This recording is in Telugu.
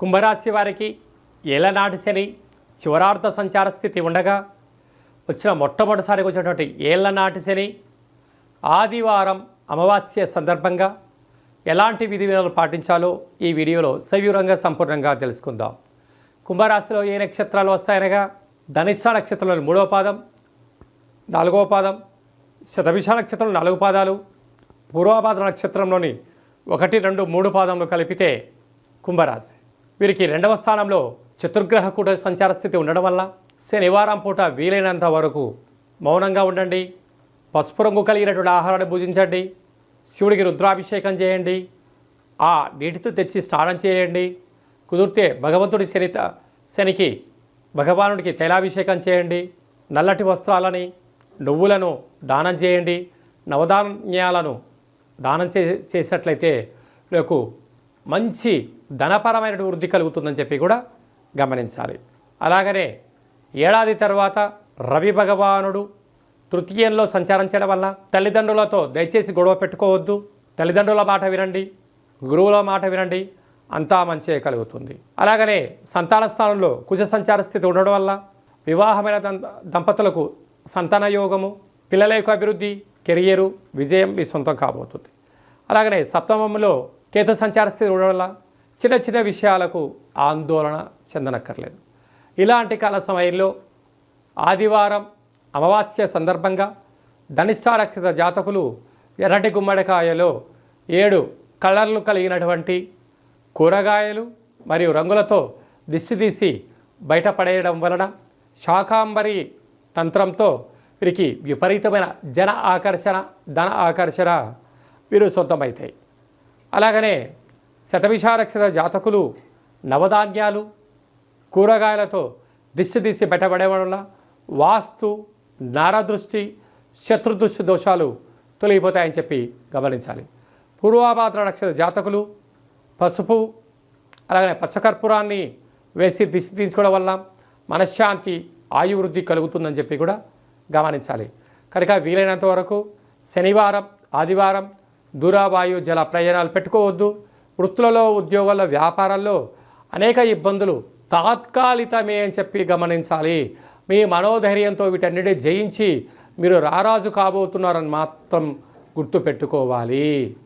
కుంభరాశి వారికి ఏలనాటి శని చివరార్థ సంచార స్థితి ఉండగా వచ్చిన మొట్టమొదటిసారికి వచ్చినటువంటి ఏళ్ళనాటి శని ఆదివారం అమావాస్య సందర్భంగా ఎలాంటి విధి విధానాలు పాటించాలో ఈ వీడియోలో సవివరంగా సంపూర్ణంగా తెలుసుకుందాం. కుంభరాశిలో ఏ నక్షత్రాలు వస్తాయనగా ధనిష్ట నక్షత్రంలోని మూడవ పాదం నాలుగవ పాదం శతభిష నక్షత్రం నాలుగు పాదాలు పూర్వపాద నక్షత్రంలోని ఒకటి రెండు మూడు పాదములు కలిపితే కుంభరాశి. వీరికి రెండవ స్థానంలో చతుర్గ్రహ కూట సంచార స్థితి ఉండడం వల్ల శనివారం పూట వీలైనంత వరకు మౌనంగా ఉండండి. పసుపు రంగు కలిగినటువంటి ఆహారాన్ని భుజించండి శివుడికి రుద్రాభిషేకం చేయండి. ఆ నీటితో తెచ్చి స్నానం చేయండి. కుదిరితే భగవంతుడి శనిత శనికి భగవానుడికి తైలాభిషేకం చేయండి. నల్లటి వస్త్రాలని నువ్వులను దానం చేయండి. నవధాన్యాలను దానం చే చేసినట్లయితే మీకు మంచి ధనపరమైన వృద్ధి కలుగుతుందని చెప్పి కూడా గమనించాలి. అలాగనే ఏడాది తర్వాత రవి భగవానుడు తృతీయంలో సంచారం చేయడం వల్ల తల్లిదండ్రులతో దయచేసి గొడవ పెట్టుకోవద్దు. తల్లిదండ్రుల మాట వినండి గురువుల మాట వినండి అంతా మంచి కలుగుతుంది. అలాగనే సంతాన స్థానంలో కుజ సంచార స్థితి ఉండడం వల్ల వివాహమైన దంపతులకు సంతాన యోగము పిల్లల యొక్క అభివృద్ధి కెరియరు విజయం మీ సొంతం కాబోతుంది. అలాగనే సప్తమంలో కేతు సంచార స్థితి ఉండడం వల్ల చిన్న చిన్న విషయాలకు ఆందోళన చెందనక్కర్లేదు. ఇలాంటి కాల సమయంలో ఆదివారం అమావాస్య సందర్భంగా ధనిష్టారక్షిత జాతకులు ఎర్రటి గుమ్మడికాయలో ఏడు కలర్లు కలిగినటువంటి కూరగాయలు మరియు రంగులతో దిష్టి తీసి బయటపడేయడం వలన శాకాంబరి తంత్రంతో వీరికి విపరీతమైన జన ఆకర్షణ ధన ఆకర్షణ వీరు సొంతమవుతాయి అలాగనే శతవిషారక్షత జాతకులు నవధాన్యాలు కూరగాయలతో దిష్టి తీసి పెట్టబడే వల్ల వాస్తు నారదృష్టి శత్రుదృష్టి దోషాలు తొలగిపోతాయని చెప్పి గమనించాలి. పూర్వాభాద్ర నక్షత్ర జాతకులు పసుపు అలాగే పచ్చకర్పూరాన్ని వేసి దిష్టి తీసుకోవడం వల్ల మనశ్శాంతి ఆయువృద్ధి కలుగుతుందని చెప్పి కూడా గమనించాలి. కనుక వీలైనంత వరకు శనివారం ఆదివారం దూరావాయు జల ప్రయాణాలు పెట్టుకోవద్దు. వృత్తులలో ఉద్యోగాల్లో వ్యాపారాల్లో అనేక ఇబ్బందులు తాత్కాలికమే అని చెప్పి గమనించాలి. మీ మనోధైర్యంతో వీటన్నిటి జయించి మీరు రారాజు కాబోతున్నారని మాత్రం గుర్తుపెట్టుకోవాలి.